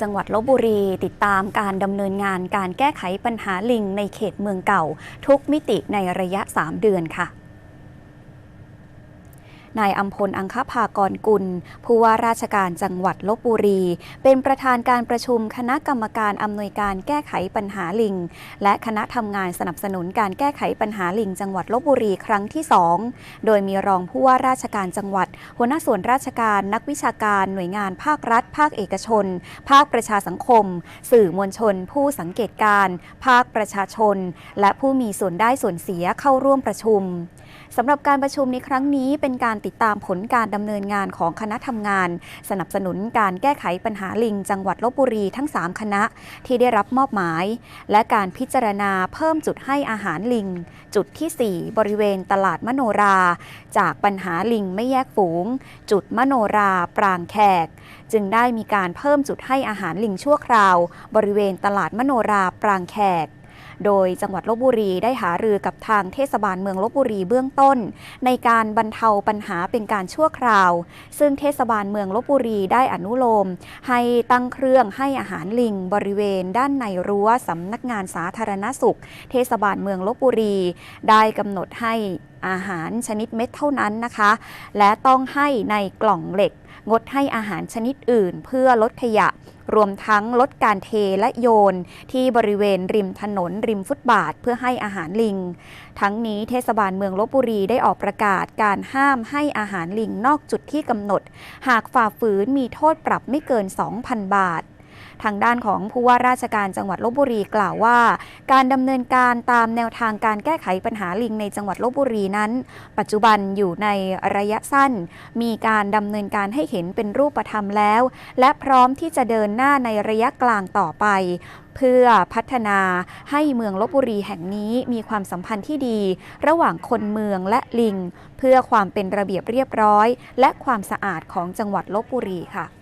จังหวัดลบบุรี ติดตามการดำเนินงานการแก้ไขปัญหาลิงในเขตเมืองเก่า ทุกมิติในระยะ 3 เดือนค่ะ นายอัมพลอังคภากรกุล ผู้ว่าราชการจังหวัดลบบุรี เป็นประธานการประชุมคณะกรรมการอำนวยการแก้ไขปัญหาลิง และคณะทำงานสนับสนุนการแก้ไขปัญหาลิง จังหวัดลบบุรีครั้งที่ 2 โดยมีรองผู้ว่าราชการจังหวัด หัวหน้าส่วนราชการนักวิชาการหน่วยงานภาครัฐ ภาคเอกชน ภาคประชาสังคม สื่อมวลชน ผู้สังเกตการ ภาคประชาชน และผู้มีส่วนได้ส่วนเสียเข้าร่วมประชุมสำหรับการประชุมในครั้งนี้เป็นการติดตามผลการดำเนินงานของคณะทำงาน สนับสนุนการแก้ไขปัญหาลิง จังหวัดลบบุรีทั้ง 3 คณะที่ได้รับมอบหมาย และการพิจารณาเพิ่มจุดให้อาหารลิง จุดที่ 4 บริเวณตลาดมโนรา จากปัญหาลิงไม่แยกฝูง จุดมโนราปรางแขก จึงได้มีการเพิ่มจุดให้อาหารลิงชั่วคราว บริเวณตลาดมโนราปรางแขก โดยจังหวัดลบบุรีได้หารือกับทางเทศบาลเมืองลบบุรีเบื้องต้น ในการบรรเทาปัญหาเป็นการชั่วคราว ซึ่งเทศบาลเมืองลบบุรีได้อนุโลม ให้ตั้งเครื่องให้อาหารลิงบริเวณด้านในรั้วสำนักงานสาธารณสุข เทศบาลเมืองลบบุรี ได้กำหนดให้อาหารชนิดเม็ดเท่านั้นนะคะ และต้องให้ในกล่องเหล็ก งดให้อาหารชนิดอื่น เพื่อลดขยะ รวมทั้งลดการเทและโยน ที่บริเวณริมถนนริมฟุตบาทเพื่อให้อาหารลิง ทั้งนี้เทศบาลเมืองลบบุรีได้ออกประกาศการห้ามให้อาหารลิงนอกจุดที่กำหนด หากฝ่าฝืนมีโทษปรับไม่เกิน 2,000 บาท ทางด้านของผู้ว่าราชการจังหวัดลบบุรีกล่าวว่า การดำเนินการตามแนวทางการแก้ไขปัญหาลิงในจังหวัดลบบุรีนั้น ปัจจุบันอยู่ในระยะสั้น มีการดำเนินการให้เห็นเป็นรูปธรรมแล้ว และพร้อมที่จะเดินหน้าในระยะกลางต่อไปเพื่อพัฒนาให้เมืองลบบุรีแห่งนี้มีความสัมพันธ์ที่ดี ระหว่างคนเมืองและลิง เพื่อความเป็นระเบียบเรียบร้อย และความสะอาดของจังหวัดลบบุรีค่ะ